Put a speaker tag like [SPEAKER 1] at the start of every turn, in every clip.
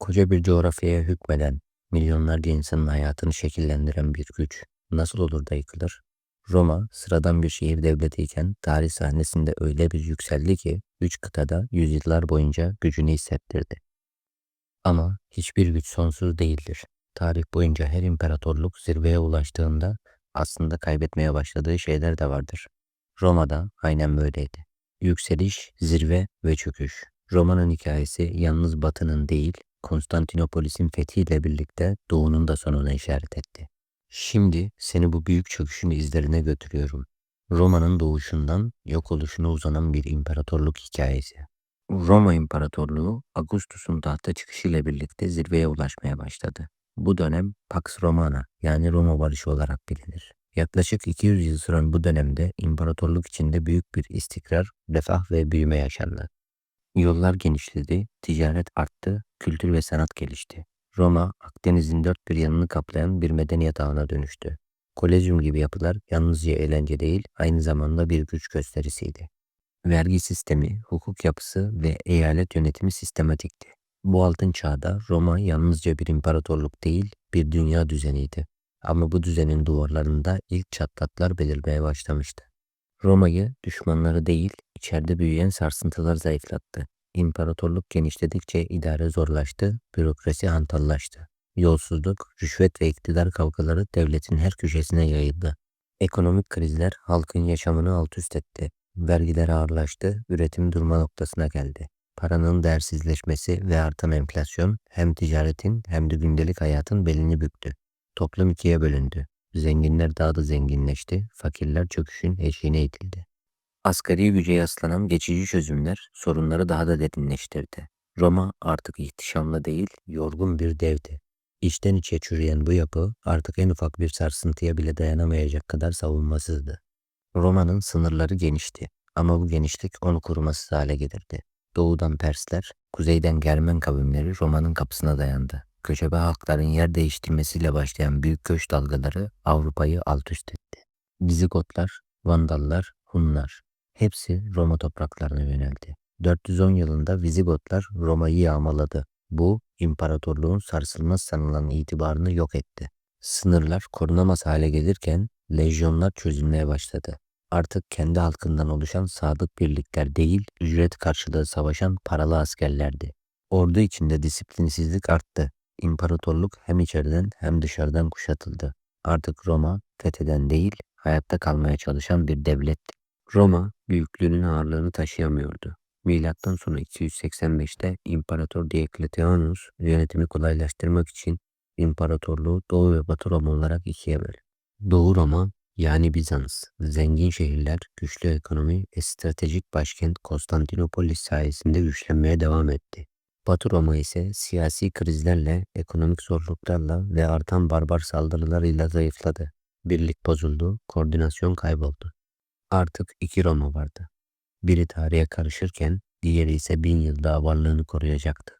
[SPEAKER 1] Koca bir coğrafyaya hükmeden, milyonlarca insanın hayatını şekillendiren bir güç nasıl olur da yıkılır? Roma sıradan bir şehir devletiyken tarih sahnesinde öyle bir yükseldi ki üç kıtada yüzyıllar boyunca gücünü hissettirdi. Ama hiçbir güç sonsuz değildir. Tarih boyunca her imparatorluk zirveye ulaştığında aslında kaybetmeye başladığı şeyler de vardır. Roma'da aynen böyleydi. Yükseliş, zirve ve çöküş. Roma'nın hikayesi yalnız batının değil, Konstantinopolis'in fethiyle birlikte doğunun da sonuna işaret etti. Şimdi seni bu büyük çöküşün izlerine götürüyorum. Roma'nın doğuşundan yok oluşuna uzanan bir imparatorluk hikayesi. Roma İmparatorluğu Augustus'un tahta çıkışıyla birlikte zirveye ulaşmaya başladı. Bu dönem Pax Romana yani Roma barışı olarak bilinir. Yaklaşık 200 yıl süren bu dönemde imparatorluk içinde büyük bir istikrar, refah ve büyüme yaşandı. Yollar genişledi, ticaret arttı, kültür ve sanat gelişti. Roma, Akdeniz'in dört bir yanını kaplayan bir medeniyet ağına dönüştü. Kolezyum gibi yapılar yalnızca eğlence değil, aynı zamanda bir güç gösterisiydi. Vergi sistemi, hukuk yapısı ve eyalet yönetimi sistematikti. Bu altın çağda Roma yalnızca bir imparatorluk değil, bir dünya düzeniydi. Ama bu düzenin duvarlarında ilk çatlaklar belirmeye başlamıştı. Roma'yı düşmanları değil, içeride büyüyen sarsıntılar zayıflattı. İmparatorluk genişledikçe idare zorlaştı, bürokrasi hantallaştı. Yolsuzluk, rüşvet ve iktidar kavgaları devletin her köşesine yayıldı. Ekonomik krizler halkın yaşamını alt üst etti. Vergiler ağırlaştı, üretim durma noktasına geldi. Paranın değersizleşmesi ve artan enflasyon hem ticaretin hem de gündelik hayatın belini büktü. Toplum ikiye bölündü. Zenginler daha da zenginleşti, fakirler çöküşün eşiğine itildi. Asgari güce yaslanan geçici çözümler sorunları daha da derinleştirdi. Roma artık ihtişamlı değil, yorgun bir devdi. İçten içe çürüyen bu yapı artık en ufak bir sarsıntıya bile dayanamayacak kadar savunmasızdı. Roma'nın sınırları genişti ama bu genişlik onu korumasız hale getirdi. Doğudan Persler, kuzeyden Germen kavimleri Roma'nın kapısına dayandı. Göçebe halkların yer değiştirmesiyle başlayan büyük göç dalgaları Avrupa'yı alt üst etti. Vizigotlar, Vandallar, Hunlar hepsi Roma topraklarına yöneldi. 410 yılında Vizigotlar Roma'yı yağmaladı. Bu imparatorluğun sarsılmaz sanılan itibarını yok etti. Sınırlar korunamaz hale gelirken lejyonlar çözülmeye başladı. Artık kendi halkından oluşan sadık birlikler değil, ücret karşılığı savaşan paralı askerlerdi. Ordu içinde disiplinsizlik arttı. İmparatorluk hem içeriden hem dışarıdan kuşatıldı. Artık Roma fetheden değil, hayatta kalmaya çalışan bir devletti. Roma büyüklüğünün ağırlığını taşıyamıyordu. Milattan sonra 285'te İmparator Diocletianus yönetimi kolaylaştırmak için imparatorluğu Doğu ve Batı Roma olarak ikiye böldü. Doğu Roma yani Bizans, zengin şehirler, güçlü ekonomi ve stratejik başkent Konstantinopolis sayesinde güçlenmeye devam etti. Batı Roma ise siyasi krizlerle, ekonomik zorluklarla ve artan barbar saldırılarıyla zayıfladı. Birlik bozuldu, koordinasyon kayboldu. Artık iki Roma vardı. Biri tarihe karışırken diğeri ise bin yıl daha varlığını koruyacaktı.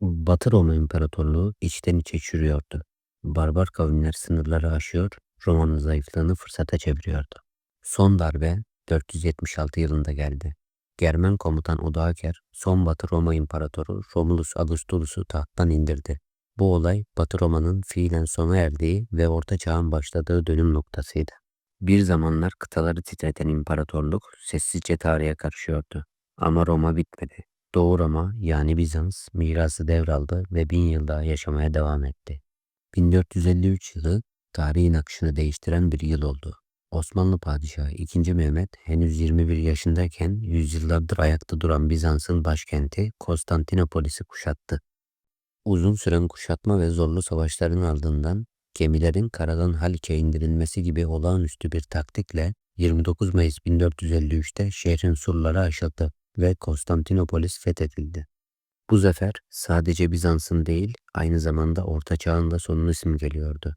[SPEAKER 1] Batı Roma İmparatorluğu içten içe çürüyordu. Barbar kavimler sınırları aşıyor, Roma'nın zayıflığını fırsata çeviriyordu. Son darbe 476 yılında geldi. Germen komutan Odoaker, son Batı Roma İmparatoru Romulus Augustulus'u tahttan indirdi. Bu olay Batı Roma'nın fiilen sona erdiği ve Orta Çağ'ın başladığı dönüm noktasıydı. Bir zamanlar kıtaları titreten imparatorluk sessizce tarihe karışıyordu. Ama Roma bitmedi. Doğu Roma yani Bizans mirası devraldı ve bin yıl daha yaşamaya devam etti. 1453 yılı tarihin akışını değiştiren bir yıl oldu. Osmanlı Padişahı II. Mehmet henüz 21 yaşındayken yüzyıllardır ayakta duran Bizans'ın başkenti Konstantinopolis'i kuşattı. Uzun süren kuşatma ve zorlu savaşların ardından gemilerin karadan Haliç'e indirilmesi gibi olağanüstü bir taktikle 29 Mayıs 1453'te şehrin surları aşıldı ve Konstantinopolis fethedildi. Bu zafer sadece Bizans'ın değil aynı zamanda Orta Çağ'ın da sonunu simgeliyordu.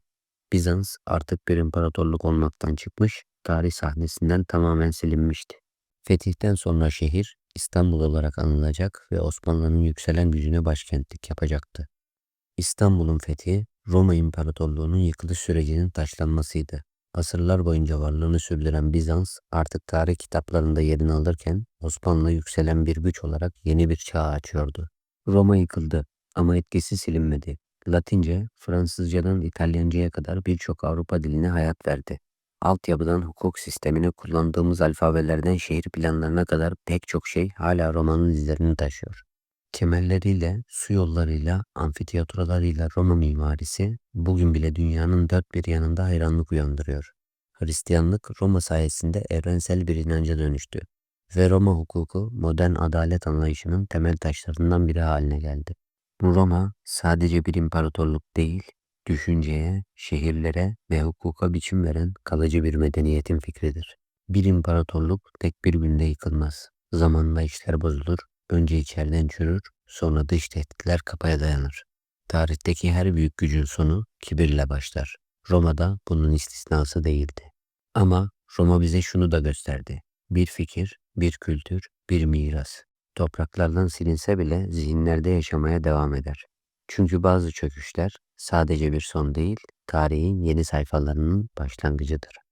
[SPEAKER 1] Bizans artık bir imparatorluk olmaktan çıkmış, tarih sahnesinden tamamen silinmişti. Fetihten sonra şehir İstanbul olarak anılacak ve Osmanlı'nın yükselen gücüne başkentlik yapacaktı. İstanbul'un fethi Roma İmparatorluğu'nun yıkılış sürecinin taşlanmasıydı. Asırlar boyunca varlığını sürdüren Bizans artık tarih kitaplarında yerini alırken Osmanlı yükselen bir güç olarak yeni bir çağ açıyordu. Roma yıkıldı Ama etkisi silinmedi. Latince, Fransızcadan İtalyanca'ya kadar birçok Avrupa diline hayat verdi. Altyapıdan hukuk sistemine kullandığımız alfabelerden şehir planlarına kadar pek çok şey hala romanın izlerini taşıyor. Temelleriyle, su yollarıyla, amfiteyatrolarıyla Roma mimarisi bugün bile dünyanın dört bir yanında hayranlık uyandırıyor. Hristiyanlık Roma sayesinde evrensel bir inanca dönüştü ve Roma hukuku modern adalet anlayışının temel taşlarından biri haline geldi. Roma sadece bir imparatorluk değil, düşünceye, şehirlere ve hukuka biçim veren kalıcı bir medeniyetin fikridir. Bir imparatorluk tek bir günde yıkılmaz. Zamanla işler bozulur, önce içeriden çürür, sonra dış tehditler kapaya dayanır. Tarihteki her büyük gücün sonu kibirle başlar. Roma da bunun istisnası değildi. Ama Roma bize şunu da gösterdi. Bir fikir, bir kültür, bir miras. Topraklardan silinse bile zihinlerde yaşamaya devam eder. Çünkü bazı çöküşler sadece bir son değil, tarihin yeni sayfalarının başlangıcıdır.